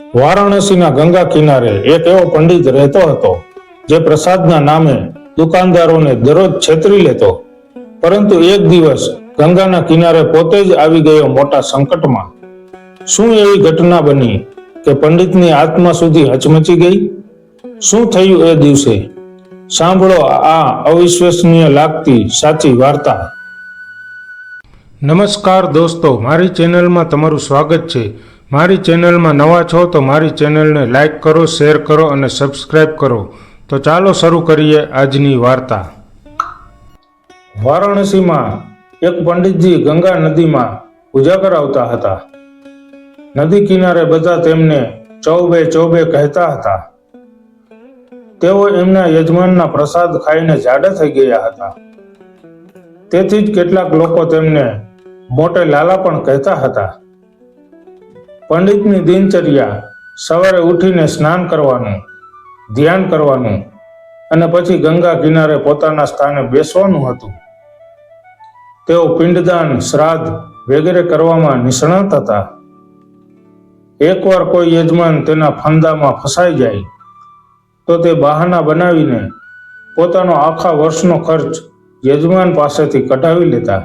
વારાણસીના ગંગા કિનારે એક એવો પંડિત રહેતો હતો, જે પ્રસાદના નામે દુકાનદારોને દરરોજ છેતરી લેતો. પરંતુ એક દિવસ ગંગાના કિનારે પોતે જ આવી ગયો મોટા સંકટમાં. શું એવી ઘટના બની કે પંડિતની આત્મા સુધી હચમચી ગઈ? શું થયું એ દિવસે? સાંભળો આ અવિશ્વસનીય લાગતી સાચી વાર્તા. નમસ્કાર દોસ્તો, મારી ચેનલમાં તમારું સ્વાગત છે. મારી ચેનલમાં નવા છો તો મારી ચેનલને લાઇક કરો, શેર કરો અને સબસ્ક્રાઇબ કરો. તો ચાલો શરૂ કરીએ આજની વાર્તા. વારાણસીમાં એક પંડિતજી ગંગા નદીમાં પૂજા કરાવતા હતા. નદી કિનારે બધા તેમને ચૌબે ચૌબે કહેતા હતા. તેઓ એમના યજમાનના પ્રસાદ ખાઈને જાડા થઈ ગયા હતા. તેથી જ કેટલાક લોકો તેમને મોટે લાલા પણ કહેતા હતા. પંડિતની દિનચર્યા સવારે ઉઠીને સ્નાન કરવાનું, ધ્યાન કરવાનું અને પછી ગંગા કિનારે પોતાના સ્થાને બેસવાનું હતું. તેઓ પિંડદાન, શ્રાદ્ધ વગેરે કરવામાં નિષ્ણાત હતા. એકવાર કોઈ યજમાન તેના ફંદામાં ફસાઈ જાય, તો તે બહાના બનાવીને પોતાનો આખા વર્ષનો ખર્ચ યજમાન પાસેથી કઢાવી લેતા.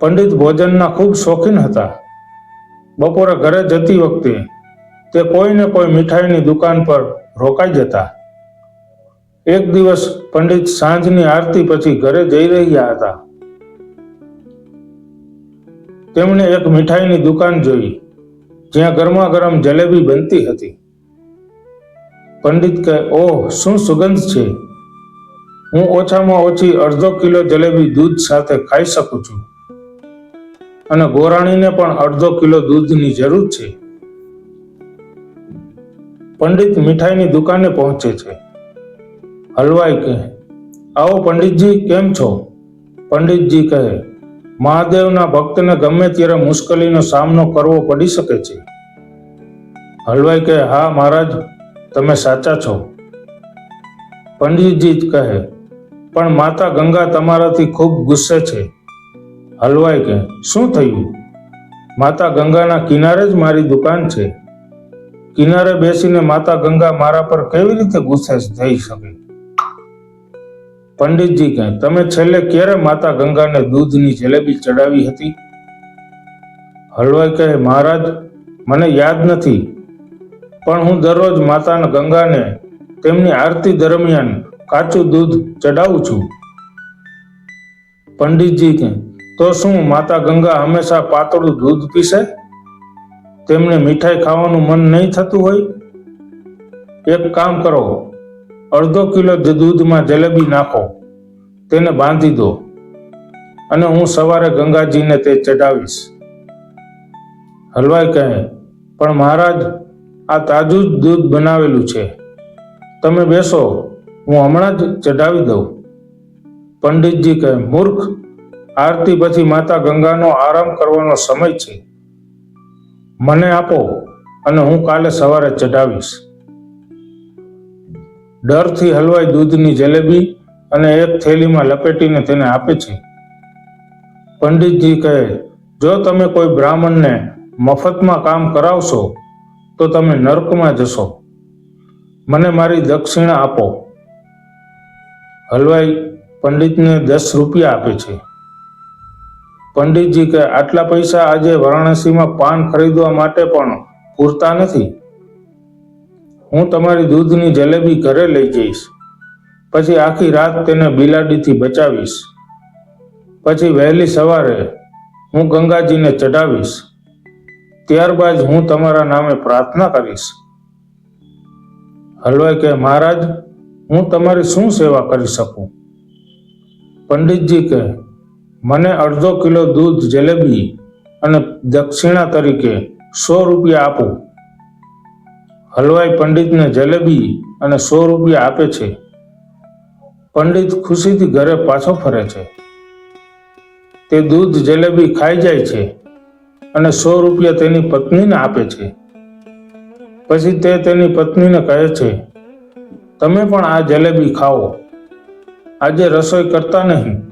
પંડિત ભોજનના ખૂબ શોખીન હતા. બપોરે ઘરે જતી વખતે તે કોઈને કોઈ મીઠાઈની દુકાન પર રોકાઈ જતા. એક દિવસ પંડિત સાંજની આરતી પછી ઘરે જઈ રહ્યા હતા. તેમણે એક મીઠાઈની દુકાન જોઈ, જ્યાં ગરમા ગરમ જલેબી બનતી હતી. પંડિત કહે, ઓહ, શું સુગંધ છે? હું ઓછામાં ઓછી અડધો કિલો જલેબી દૂધ સાથે ખાઈ શકું છું. અને ગોરાણીને પણ અડધો કિલો દૂધની જરૂર છે. પંડિત મીઠાઈની દુકાને પહોંચે છે. હલવાઈ કહે, આવો પંડિતજી, કેમ છો? પંડિતજી કહે, મહાદેવના ભક્તને ગમે ત્યારે મુશ્કેલીનો સામનો કરવો પડી શકે છે. હલવાઈ કહે, હા, મહારાજ, તમે સાચા છો. પંડિતજી કહે, પણ માતા ગંગા તમારાથી ખૂબ ગુસ્સે છે. હલવાઈ કે શું થયું? માતા ગંગાના કિનારે જ મારી દુકાન છે. કિનારે બેસીને માતા ગંગા મારા પર કેવી રીતે ગુસ્સે થઈ શકે? પંડિતજી કહે તમે છેલ્લે ક્યારે માતા ગંગાને દૂધની જલેબી ચડાવી હતી? હલવાઈ કહે, મહારાજ, મને યાદ નથી, પણ હું દરરોજ માતા ગંગાને તેમની આરતી દરમિયાન કાચું દૂધ ચડાવું છું. પંડિતજી કહે તો શું માતા ગંગા હંમેશા પાતળું દૂધ પીશે? તેમને મીઠાઈ ખાવાનું મન નહીં થતું હોય? એક કામ કરો, અડધો કિલો દૂધમાં જલેબી નાખો, તેને બાંધી દો અને હું સવારે ગંગાજીને તે ચડાવીશ હલવાઈ કહે, પણ મહારાજ, આ તાજું જ દૂધ બનાવેલું છે. તમે બેસો, હું હમણાં જ ચડાવી દઉં. પંડિતજી કહે, મૂર્ખ આરતી પછી માતા ગંગાનો આરામ કરવાનો સમય છે. મને આપો અને હું કાલે સવારે ચઢાવીશ. ડરથી હલવાઈ દૂધની જલેબી અને એક થેલીમાં લપેટીને તેને આપે છે. પંડિતજી કહે, જો તમે કોઈ બ્રાહ્મણને મફતમાં કામ કરાવશો, તો તમે નર્કમાં જશો. મને મારી દક્ષિણા આપો. હલવાઈ પંડિતને દસ રૂપિયા આપે છે. પંડિતજી કે, આટલા પૈસા આજે વારાણસીમાં પાન ખરીદવા માટે પણ પૂરતા નથી. હું તમારી દૂધની જલેબી ઘરે લઈ જઈશ. પછી આખી રાત તેને બિલાડીથી બચાવીશ. પછી વહેલી સવારે હું ગંગાજીને ચઢાવીશ. ત્યારબાદ હું તમારા નામે પ્રાર્થના કરીશ. હલવાઈ કે, મહારાજ, હું તમારી શું સેવા કરી શકું? પંડિતજી કહે મને અડધો કિલો દૂધ જલેબી અને દક્ષિણા તરીકે સો રૂપિયા આપો. હલવાઈ પંડિતને જલેબી અને સો રૂપિયા આપે છે. પંડિત ખુશીથી ઘરે પાછો ફરે છે. તે દૂધ જલેબી ખાઈ જાય છે અને સો રૂપિયા તેની પત્નીને આપે છે. પછી તે તેની પત્નીને કહે છે, તમે પણ આ જલેબી ખાઓ. આજે રસોઈ કરતા નહીં.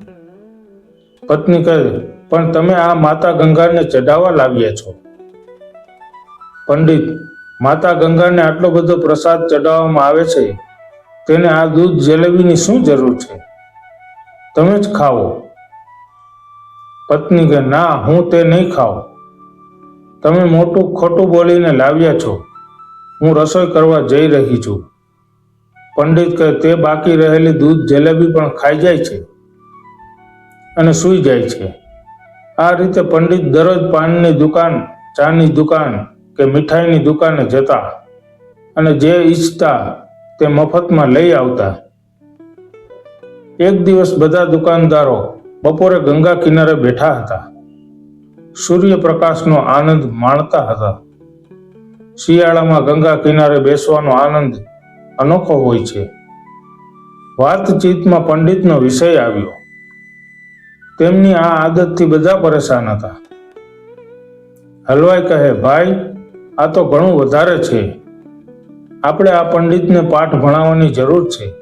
પત્ની કહે, પણ તમે આ માતા ગંગાને ચઢાવવા લાવ્યા છો. પંડિત, માતા ગંગાને આટલો બધો પ્રસાદ ચડાવવામાં આવે છે, તેને આ દૂધ જલેબીની શું જરૂર છે? તમે જ ખાઓ. પત્ની કે ના, હું તે નહીં ખાઉં. તમે મોટું ખોટું બોલીને લાવ્યા છો. હું રસોઈ કરવા જઈ રહી છું. પંડિત કહે, તે બાકી રહેલી દૂધ જલેબી પણ ખાઈ જાય છે. અને સૂઈ જાય છે. આ રીતે પંડિત દરરોજ પાનની દુકાન, ચાની દુકાન કે મીઠાઈની દુકાને જતા અને જે ઈચ્છતા તે મફતમાં લઈ આવતા. એક દિવસ બધા દુકાનદારો બપોરે ગંગા કિનારે બેઠા હતા. સૂર્યપ્રકાશનો આનંદ માણતા હતા. શિયાળામાં ગંગા કિનારે બેસવાનો આનંદ અનોખો હોય છે. વાતચીતમાં પંડિતનો વિષય આવ્યો. તેમની આ આદતથી બધા પરેશાન હતા. હલવાઈ કહે, ભાઈ, આ તો ઘણું વધારે છે. આપણે આ પંડિતને પાઠ ભણાવવાની જરૂર છે.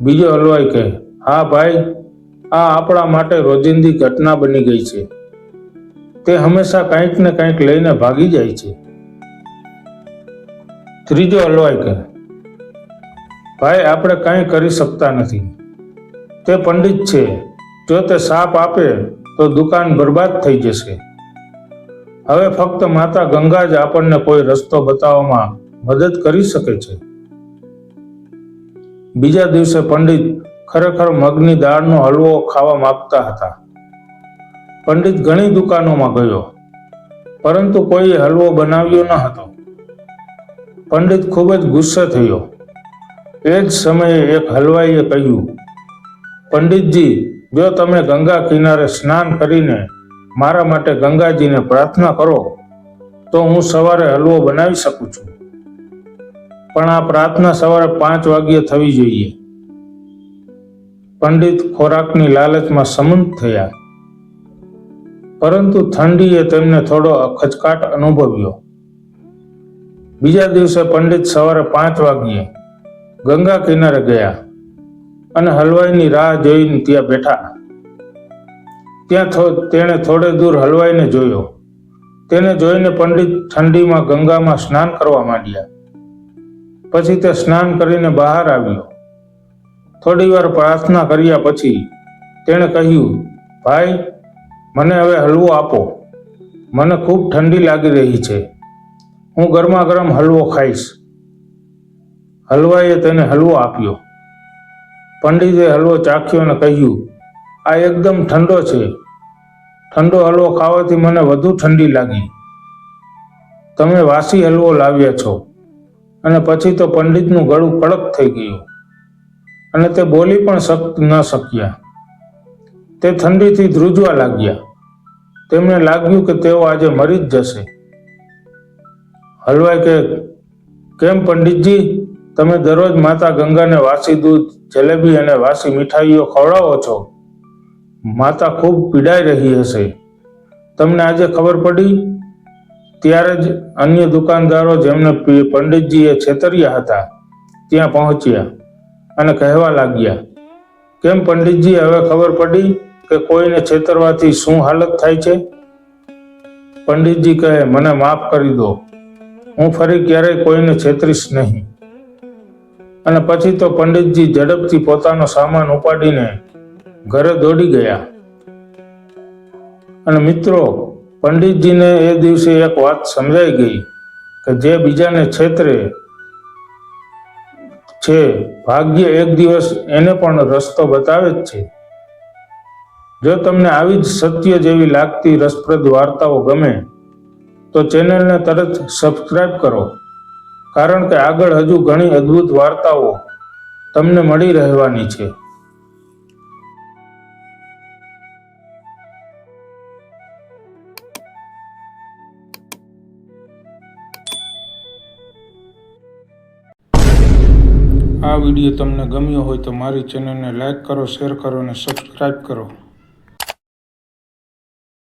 બીજો હલવાઈ કહે, હા ભાઈ, આ આપણા માટે રોજિંદી ઘટના બની ગઈ છે. તે હંમેશા કંઈક ને કંઈક લઈને ભાગી જાય છે. ત્રીજો હલવાઈ કહે, ભાઈ, આપણે કંઈ કરી શકતા નથી. તે પંડિત છે. જો તે સાપ આપે તો દુકાન બરબાદ થઈ જશે. હવે ફક્ત માતા ગંગા જ આપણને કોઈ રસ્તો બતાવવામાં મદદ કરી શકે છે. બીજા દિવસે પંડિત ખરેખર મગની દાળનો હલવો ખાવા માંગતા હતા. પંડિત ઘણી દુકાનોમાં ગયો, પરંતુ કોઈએ હલવો બનાવ્યો ન હતો. પંડિત ખૂબ જ ગુસ્સે થયો. એ જ સમયે એક હલવાઈએ કહ્યું, પંડિતજી જો તમે ગંગા કિનારે સ્નાન કરીને મારા માટે ગંગાજીને પ્રાર્થના કરો, તો હું સવારે હલવો બનાવી શકું છું. પણ આ પ્રાર્થના સવારે પાંચ વાગ્યે થવી જોઈએ. પંડિત ખોરાકની લાલચમાં સમંત થયા. પરંતુ ઠંડીએ તેમને થોડો ખચકાટ અનુભવ્યો. બીજા દિવસે પંડિત સવારે પાંચ વાગ્યે ગંગા કિનારે ગયા. અને હલવાઈની રાહ જોઈને ત્યાં બેઠા. ત્યાં તેણે થોડે દૂર હલવાઈને જોયો. તેને જોઈને પંડિત ઠંડીમાં ગંગામાં સ્નાન કરવા માંડ્યા. પછી તે સ્નાન કરીને બહાર આવ્યો. થોડી વાર પ્રાર્થના કર્યા પછી તેણે કહ્યું, ભાઈ, મને હવે હલવો આપો. મને ખૂબ ઠંડી લાગી રહી છે. હું ગરમા ગરમ હલવો ખાઈશ. હલવાઈએ તેને હલવો આપ્યો. પંડિતે હલવો ચાખ્યો અને કહ્યું, આ એકદમ ઠંડો છે. ઠંડો હલવો ખાવાથી મને વધુ ઠંડી લાગી. તમે વાસી હલવો લાવ્યા છો. અને પછી તો પંડિતનું ગળું કડક થઈ ગયું. અને તે બોલી પણ શક, ન શક્યા. તે ઠંડીથી ધ્રુજવા લાગ્યા. તેમને લાગ્યું કે તેઓ આજે મરી જ જશે. હલવાઈ કે, કેમ પંડિતજી? તમે દરરોજ માતા ગંગાને વાસી દૂધ, જલેબી અને વાસી મીઠાઈઓ ખવડાવો છો? માતા ખૂબ પીડાઈ રહી હશે. તમને આજે ખબર પડી? ત્યારે જ અન્ય દુકાનદારો જેમને પંડિતજીએ છેતર્યા હતા, ત્યાં પહોંચ્યા અને કહેવા લાગ્યા, કેમ પંડિતજી, હવે ખબર પડી કે કોઈને છેતરવાથી શું હાલત થાય છે? પંડિતજી કહે, મને માફ કરી દો. હું ફરી ક્યારેય કોઈને છેતરીશ નહીં. અને પછી તો પંડિતજી ઝડપથી પોતાનો સામાન ઉપાડીને ઘરે દોડી ગયા. અને મિત્રો, પંડિતજીને એ દિવસે એક વાત સમજાઈ ગઈ કે જે બીજાને છેતરે છે, ભાગ્ય એક દિવસ એને પણ રસ્તો બતાવે જ છે. જો તમને આવી જ સત્ય જેવી લાગતી રસપ્રદ વાર્તાઓ ગમે, તો ચેનલને તરત સબસ્ક્રાઈબ કરો. કારણ કે આગળ હજુ ઘણી અદ્ભુત વાર્તાઓ તમને મળી રહેવાની છે. આ વીડિયો તમને ગમ્યો હોય તો મારી ચેનલને લાઈક કરો, શેર કરો અને સબસ્ક્રાઈબ કરો.